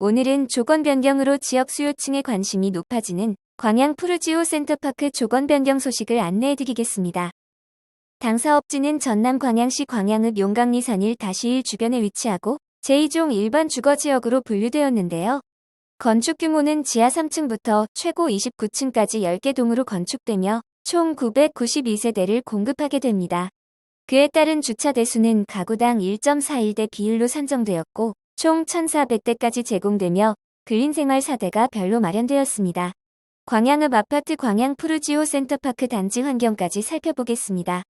오늘은 조건 변경으로 지역 수요층의 관심이 높아지는 광양 푸르지오 센터파크 조건 변경 소식을 안내해드리겠습니다. 당 사업지는 전남 광양시 광양읍 용강리 산일 다시일 주변에 위치하고 제2종 일반 주거지역으로 분류되었는데요. 건축 규모는 지하 3층부터 최고 29층까지 10개 동으로 건축되며 총 992세대를 공급하게 됩니다. 그에 따른 주차 대수는 가구당 1.41대 비율로 산정되었고 총 1,400대까지 제공되며 근린생활 4대가 별로 마련되었습니다. 광양읍 아파트 광양 푸르지오 센터파크 단지 환경까지 살펴보겠습니다.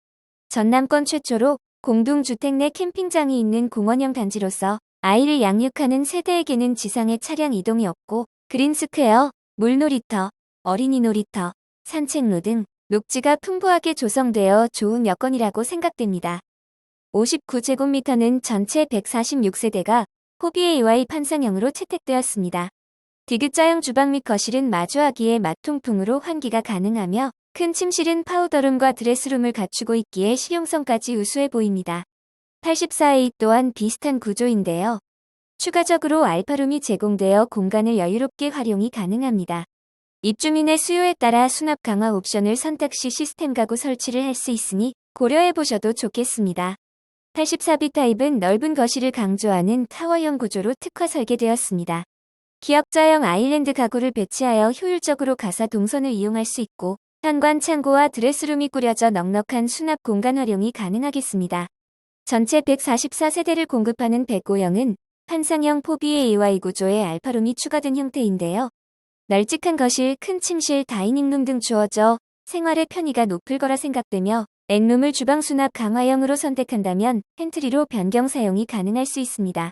전남권 최초로 공동주택 내 캠핑장이 있는 공원형 단지로서 아이를 양육하는 세대에게는 지상의 차량 이동이 없고 그린스퀘어, 물놀이터, 어린이 놀이터, 산책로 등 녹지가 풍부하게 조성되어 좋은 여건이라고 생각됩니다. 59제곱미터는 전체 146세대가 호비AY 판상형으로 채택되었습니다. 디귿자형 주방 및 거실은 마주하기에 마통풍으로 환기가 가능하며 큰 침실은 파우더룸과 드레스룸을 갖추고 있기에 실용성까지 우수해 보입니다. 84A 또한 비슷한 구조인데요. 추가적으로 알파룸이 제공되어 공간을 여유롭게 활용이 가능합니다. 입주민의 수요에 따라 수납 강화 옵션을 선택 시 시스템 가구 설치를 할 수 있으니 고려해 보셔도 좋겠습니다. 84B 타입은 넓은 거실을 강조하는 타워형 구조로 특화 설계되었습니다. 기역자형 아일랜드 가구를 배치하여 효율적으로 가사 동선을 이용할 수 있고 현관 창고와 드레스룸이 꾸려져 넉넉한 수납 공간 활용이 가능하겠습니다. 전체 144세대를 공급하는 105형은 판상형 포비의 AY 구조의 알파룸이 추가된 형태인데요. 널찍한 거실, 큰 침실, 다이닝룸 등 주어져 생활의 편의가 높을 거라 생각되며 N룸을 주방 수납 강화형으로 선택한다면 팬트리로 변경 사용이 가능할 수 있습니다.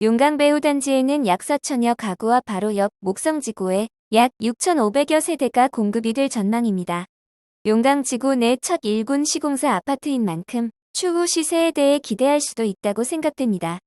용강 배우 단지에는 약 4천여 가구와 바로 옆 목성지구에 약 6,500여 세대가 공급이 될 전망입니다. 용강 지구 내 첫 1군 시공사 아파트인 만큼 추후 시세에 대해 기대할 수도 있다고 생각됩니다.